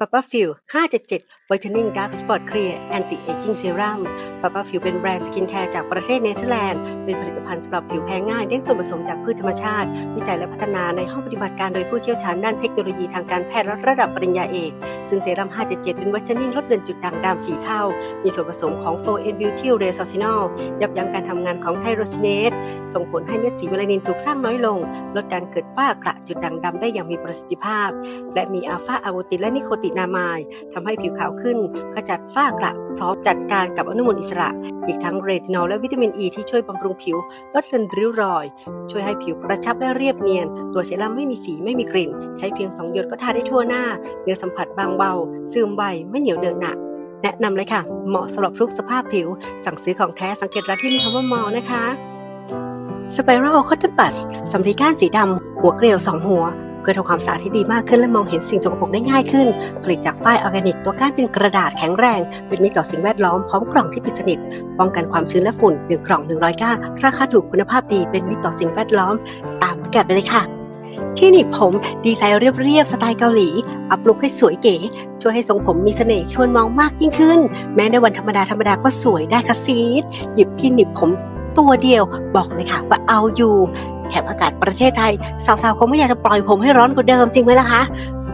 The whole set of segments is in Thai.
ป a ป a ฟิล577 Whitening Dark Spot Clear Anti Aging Serum ป a ป a ฟิลเป็นแบรนด์สกินแคร์จากประเทศเนเธอร์แลนด์ เป็นผลิตภัณฑ์สำหรับผิวแพ้ง่ายเน้นส่วนผสมจากพืชธรรมชาติ วิจัยและพัฒนาในห้องปฏิบัติการโดยผู้เชี่ยวชาญด้านเทคโนโลยีทางการแพทย์ระดับปริญญาเอก ซึ่งเซรั่ม 577 เป็น Whitening ลดเลือนจุดด่างดำ4เทา มีส่วนผสมของ4 n Butyl Resorcinol ยับยั้งการทำงานของไทโรซินเนสส่งผลให้เม็ดสีเมลานินถูกสร้างน้อยลง ลดการเกิดฝ้ากระจุดด่างดำได้อย่างมีประสิทธิภาพ และมีอัลฟาอะโวตินและนิโคตินามายทำให้ผิวขาวขึ้น ขจัดฝ้ากระพร้อมจัดการกับอนุมูลอิสระ อีกทั้งเรตินอลและวิตามินอ e ีที่ช่วยบำรุงผิว ลดเลือนริ้วรอย ช่วยให้ผิวกระชับและเรียบเนียน ตัวเซรั่มไม่มีสีไม่มีกลิ่น ใช้เพียง 2 หยดก็ทาได้ทั่วหน้า เนื้อสัมผัสบางเบา ซึมไวไม่เหนียวเนอะหนะแนะนำเลยค่ะ เหมาะสำหรับทุกสภาพผิว สั่งซื้อของแท้สังเกตร้านที่มีคำว่ามอนะคะ Spiral Cotton Buds สำลีก้านสีดำ หัวเกลียว2หัว เพื่อทำความสะอาดที่ดีมากขึ้นและมองเห็นสิ่งสกปรกได้ง่ายขึ้น ผลิตจากฝ้ายออร์แกนิก ตัวก้านเป็นกระดาษแข็งแรง เป็นมิตรต่อสิ่งแวดล้อมพร้อมกล่องที่ปิดสนิท ป้องกันความชื้นและฝุ่น1กล่อง100ก้าราคาถูกคุณภาพดีเป็นมิตรต่อสิ่งแวดล้อม ตามพิกัดไปเลยค่ะที่นีบผมดีไซน์เรียบๆสไตล์เกาหลี อัพลุคให้สวยเก๋ ช่วยให้ทรงผมมีเสน่ห์ชวนมองมากยิ่งขึ้น แม้ในวันธรรมดาธรรมดาก็สวยได้ค่ะซีดหยิบที่นีบผมตัวเดียวบอกเลยค่ะว่าเอาอยู่ แถมอากาศประเทศไทย สาวๆคงไม่อยากจะปล่อยผมให้ร้อนกว่าเดิมจริงไหมล่ะคะ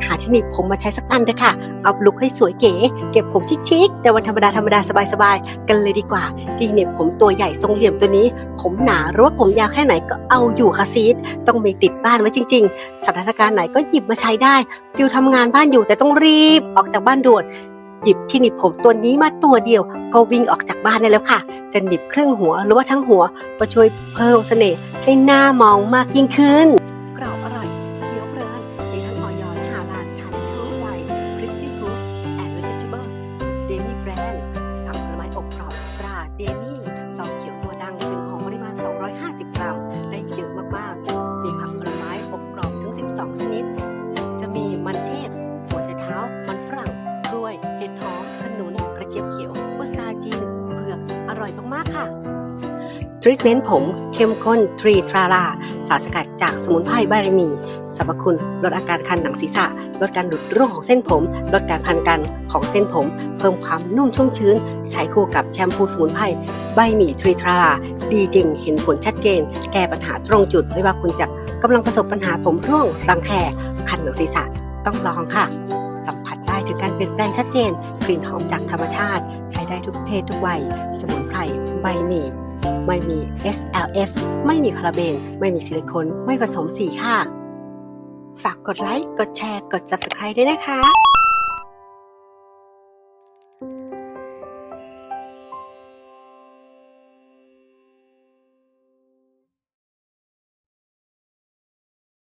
หาที่หนีบผมมาใช้สักอันเถอะค่ะ เอัพลุคให้สวยเก๋ เก็บผมชิคๆในวันธรรมดาธรรมดาสบายๆ กันเลยดีกว่าที่หนีบผมตัวใหญ่ทรงเหลี่ยมตัวนี้ ผมหนาหรือว่าผมยาวแค่ไหนก็เอาอยู่ค่ะซีดต้องมีติดบ้านไว้จริง ๆ สถานการณ์ไหนก็หยิบมาใช้ได้ฟิวทำงานบ้านอยู่แต่ต้องรีบออกจากบ้านด่วนหยิบที่หนีบผมตัวนี้มาตัวเดียว ก็วิ่งออกจากบ้านได้แล้วค่ะ จะหนีบครึ่งหัวหรือว่าทั้งหัวก็ช่วยเพิ่มเสน่ห์ ให้หน้ามองมากยิ่งขึ้น กรอบอร่อยเคี้ยวเพลินมีทั้งออยและฮาลาลทานได้ทุกวัย Crispy Foods and Vegetable Demi Brand ผักผลไม้อบกรอบตราเดมี่ซองเขียวตัวดังหนึ่งห่อปริมาณ 250 กรัม ได้เยอะมากๆ มีผักผลไม้อบกรอบถึง 12 ชนิด จะมีมันเทศ หัวไชเท้า มันฝรั่งกล้วย เห็ดหอมขนุนกระเจี๊ยบเขียวพุทราจีนเผือกอร่อยมากๆค่ะ ทรีทเมนต์ผมเข้มข้นทรีทราราสารสกัดจากสมุนไพรบารมีสรรพคุณลดอาการคันหนังศีรษะ ลดการหลุดร่วงของเส้นผม ลดการพันกันของเส้นผม เพิ่มความนุ่มชุ่มชื้น ใช้คู่กับแชมพูสมุนไพรใบหมี่ทรีทราราดีจริงเห็นผลชัดเจน แก้ปัญหาตรงจุดไม่ว่าคุณจะกำลังประสบปัญหาผมร่วงรังแคคันหนังศีรษะต้องลองค่ะ สัมผัสได้ถึงการเปลี่ยนแปลงชัดเจนกลิ่นหอมจากธรรมชาติ ใช้ได้ทุกเพศทุกวัย สมุนไพรใบหมี่ ไม่มี SLS ไม่มีพาราเบน ไม่มีซิลิโคน ไม่ผสมสีค่ะ ฝากกดไลค์ กดแชร์ กด Subscribe ด้วยนะคะ